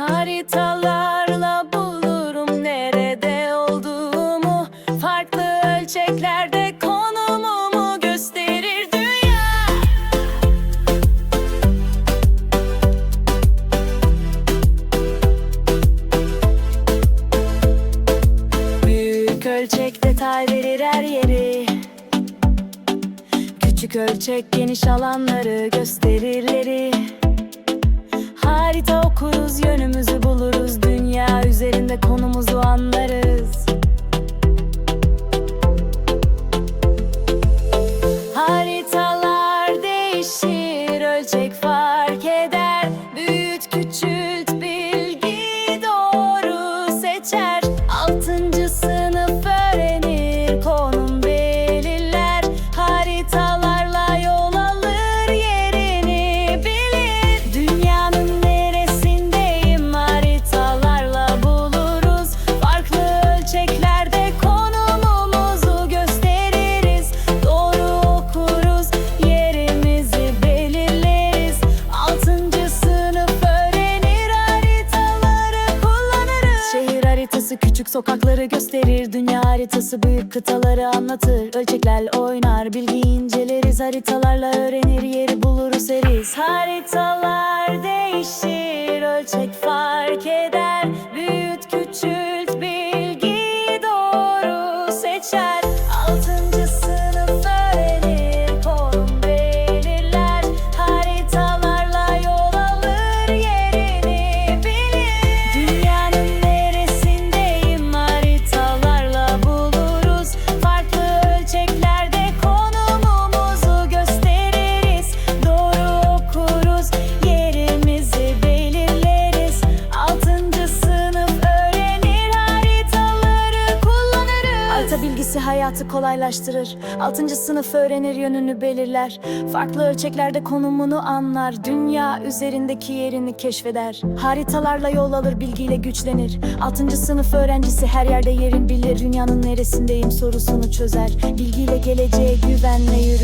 Haritalarla bulurum nerede olduğumu Farklı ölçeklerde konumumu gösterir dünya. Büyük ölçek detay verir her yeri. Küçük ölçek geniş alanları gösterirleri Haritası küçük sokakları gösterir. Dünya haritası büyük kıtaları anlatır. Ölçeklerle oynar, bilgi inceleriz. Haritalarla öğrenir, yeri buluruz eriz. Haritalar değişir, ölçek fark Bilgisi hayatı kolaylaştırır. Altıncı sınıf öğrenir, yönünü belirler. Farklı ölçeklerde konumunu anlar. Dünya üzerindeki yerini keşfeder. Haritalarla yol alır, bilgiyle güçlenir. Altıncı sınıf öğrencisi her yerde yerin bilir. Dünyanın neresindeyim sorusunu çözer. Bilgiyle geleceğe güvenle yürür